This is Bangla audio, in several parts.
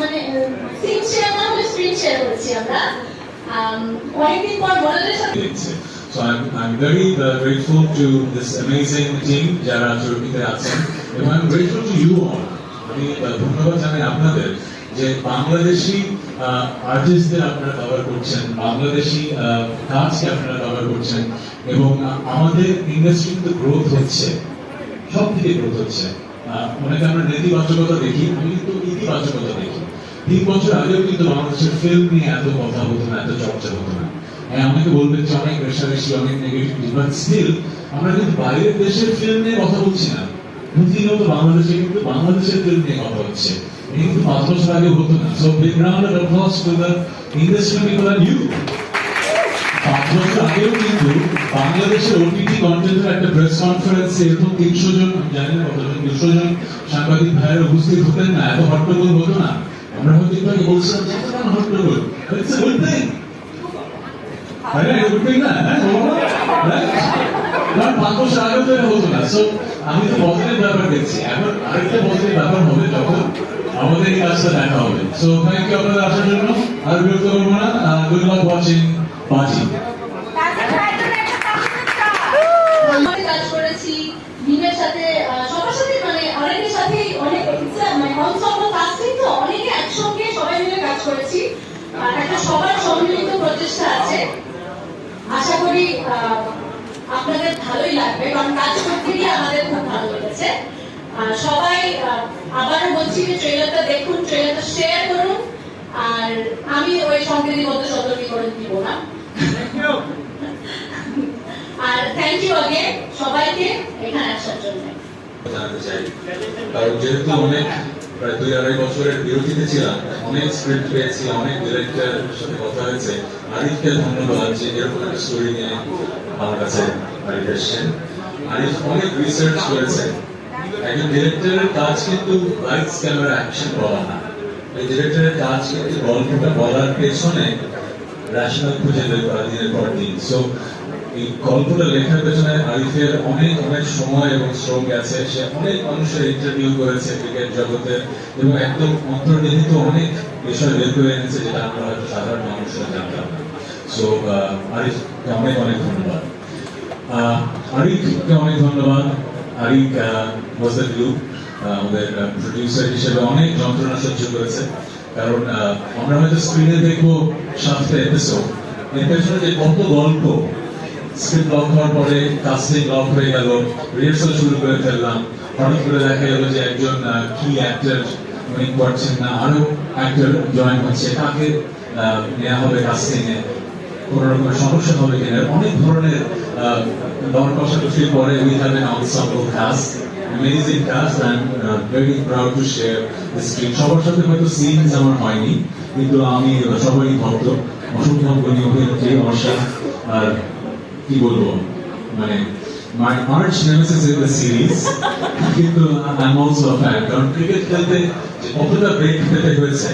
মানে So I'm, I'm very uh, grateful to this amazing team যারা জড়িতে আছেন এবং I'm grateful to you all. আমি uh, ধন্যবাদ জানাই আপনাদের যে বাংলাদেশি আর্টিস্টদের আপনারা কভার করছেন বাংলাদেশি কাজকে আপনারা কভার করছেন এবং আমাদের ইন্ডাস্ট্রি কিন্তু গ্রোথ হচ্ছে সব থেকে গ্রোথ হচ্ছে। অনেকে আমরা নেতিবাচকতা দেখি, আমি কিন্তু ইতিবাচকতা দেখি। তিন বছর আগেও কিন্তু বাংলাদেশের ফিল্ম নিয়ে এত কথা হতো না, এত চর্চা হতো না। হ্যাঁ অনেকে বলবেন যে অনেক অনেক বাট স্টিল আমরা কিন্তু বাইরের দেশের ফিল্ম নিয়ে কথা বলছি না। প্রতিনিয়ত বাংলাদেশে কিন্তু বাংলাদেশের ফিল্ম নিয়ে কথা হচ্ছে। কিন্তু পাঁচ বছর আগে হতো না। So big to the industry people are you বছর আগেও কিন্তু তো যখন আমাদের এই কাজটা দেখা হবে সো থ্যাংক ইউ আপনাদের আসার জন্য আর বিরক্ত করব না গুড লাক ওয়াচিং বাজি আমাদের কাজ করেছি ভীমের সাথে আহ, সবার সাথে মানে অনেকের সাথে অনেক it's a- মানে অনসম্বল কাস্টিং তো অনেকে একসঙ্গে সবাই মিলে কাজ করেছি আর একটা সবার সম্মিলিত প্রচেষ্টা আছে। আশা করি আপনাদের ভালোই লাগবে কারণ কাজ করতে গিয়ে আমাদের খুব ভালো লেগেছে। সবাই আহ, আবারও বলছি যে ট্রেলারটা দেখুন ট্রেলারটা শেয়ার করুন আর আমি ওই সংকেতের মতো সতর্কীকরণ দিব না। আর থ্যাংক ইউ আগে সবাইকে এখানে আসার জন্য। কারণ যেহেতু অনেক প্রায় দুই আড়াই বছরের বিরতিতে ছিলাম, অনেক স্ক্রিপ্ট পেয়েছি, অনেক ডিরেক্টরের সাথে কথা হয়েছে। আরিফকে ধন্যবাদ যে এরকম একটা স্টোরি নিয়ে আমার কাছে আরিফ এসছেন। আরিফ অনেক রিসার্চ করেছে। একজন ডিরেক্টরের কাজ কিন্তু লাইটস ক্যামেরা অ্যাকশন বলা না। এই ডিরেক্টরের কাজ কিন্তু গল্পটা বলার পেছনে রেশনাল খুঁজে বের করা দিনের পর দিন। সো এই গল্পটা লেখার পেছনে আরিফের অনেক অনেক সময় এবং শ্রম গেছে। সে অনেক মানুষের ইন্টারভিউ করেছে ক্রিকেট জগতে এবং একদম অন্তর্নিহিত অনেক বিষয় বের করে এনেছে যেটা আমরা সাধারণ মানুষরা জানতাম সো আরিফকে অনেক অনেক ধন্যবাদ। আরিফকে অনেক ধন্যবাদ। আরিফ ওয়াজ দ্য আমাদের প্রডিউসার হিসেবে অনেক যন্ত্রণা সহ্য করেছে। কারণ আমরা হয়তো স্ক্রিনে দেখব সাতটা এপিসোড এর পেছনে যে কত গল্প হওয়ার পরে কাস্টিং হয়ে গেল। রিহার্সাল শুরু করে ফেললাম। হঠাৎ করে দেখা গেল যে একজন কি করছেন না আরও জয়েন হচ্ছে। আহ, নেওয়া হবে কাস্টিং এ রকমের সমস্যা হবে কিনা? অনেক ধরনের পরে we have an amazing and uh, very proud to share screen সবার সাথে হয়তো সিনস আমার হয়নি কিন্তু আমি সবাই ভক্ত। অসংখ্য অভিনেত্রী সাথে আর কি বলব? মানে my arch nemesis in the series, কিন্তু I'm also a fan, কারণ ক্রিকেট খেলতে যে কতটা ব্রেক পেতে হয়েছে,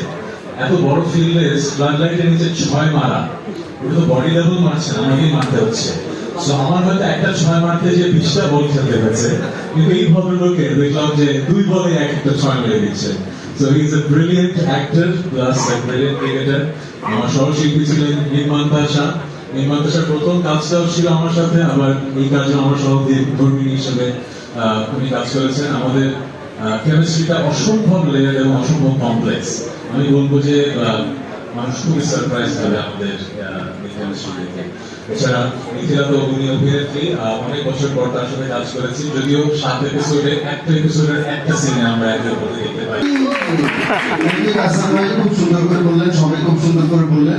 এত বড় ফিল্ডে ফ্লাড লাইটের নিচে ছয় মারা ওটা তো বডি লেভেল মারছে না, আমাকেই মারতে হচ্ছে। তো আমার হয়তো একটা ছয় মারতে যে বিশটা বল খেলতে হয়েছে, কিন্তু এই ভদ্রলোকে দেখলাম যে দুই বলে এক একটা ছয় মেরে দিচ্ছে। So he's a brilliant actor, plus a brilliant cricketer. আমার সহশিল্পী ছিলেন নির্মাণ তাশা নির্মাণ তাশার প্রথম কাজটাও ছিল আমার সাথে, আবার এই কাজে আমার সহধর্মী হিসেবে উনি কাজ করেছেন। আমাদের কেমিস্ট্রিটা অসম্ভব লেয়ার এবং অসম্ভব কমপ্লেক্স আমি বলব যে মানুষ খুবই সারপ্রাইজ হবে আমাদের এছাড়া অনেক বছর পর তার সাথে কাজ করেছি। যদিও সাত এপিসোডে একটা এপিসোডের একটা সিনে আমরা একের মধ্যে দেখতে পাই। খুব সুন্দর করে বললেন সবাই খুব সুন্দর করে বললেন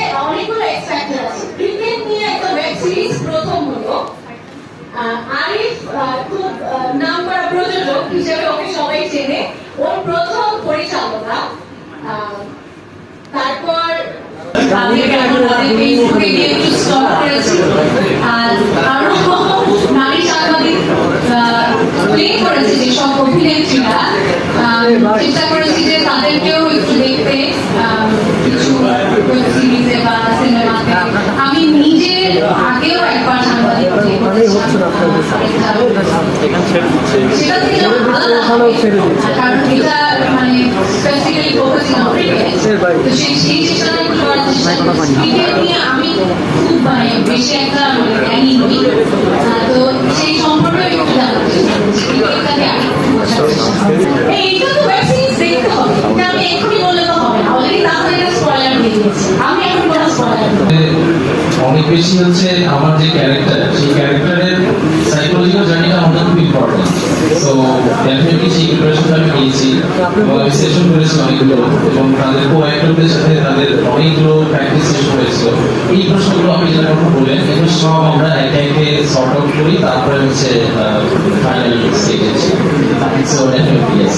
আরিফ খুব আহ, প্রযোজক হিসেবে ওকে সবাই চেনে। ওর প্রথম পরিচালনা তারপর তাদেরকে এখন তাদের ফেসবুকে গিয়ে একটু স্টক করেছি যে তাদেরকেও একটু দেখতে কিছু সিরিজে বা নিজে আগেও একবার সাংবাদিক সেটা থেকে কারণ এটা মানে স্পেসিফিক্যালি ফোকাসিং অন তো সেই সেই চেষ্টাটা করার চেষ্টা নিয়ে আমি খুব মানে বেশি একটা মানে জ্ঞানী নই। তো সেই সম্পর্কে একটু জানার চেষ্টা করছি ক্রিকেটটাকে আগে একটু বোঝার চেষ্টা করছি। এই, এটা তো ওয়েব সিরিজ দেখতে হবে। আমি এক্ষুনি বললে তো হবে না। অলরেডি একটা স্পয়লার দিয়ে দিয়েছি আমি এখন কোনো স্পয়লার অনেক বেশি হচ্ছে আমার যে ক্যারেক্টার সেই ক্যারেক্টারের সাইকোলজিক্যাল জার্নিটা আমাদের খুব ইম্পর্টেন্ট তো ডেফিনেটলি সেই প্রিপারেশনটা আমি নিয়েছি। সেশন করেছি অনেকগুলো। এবং তাদের কো অ্যাক্টরদের সাথে তাদের অনেকগুলো প্র্যাকটিস সেশন হয়েছিল। এই প্রশ্নগুলো আপনি যেটা কথা বললেন এগুলো সব আমরা একে একে সর্ট আউট করি, তারপরে হচ্ছে ফাইনাল স্টেজে সো ডেফিনেটলি ইয়েস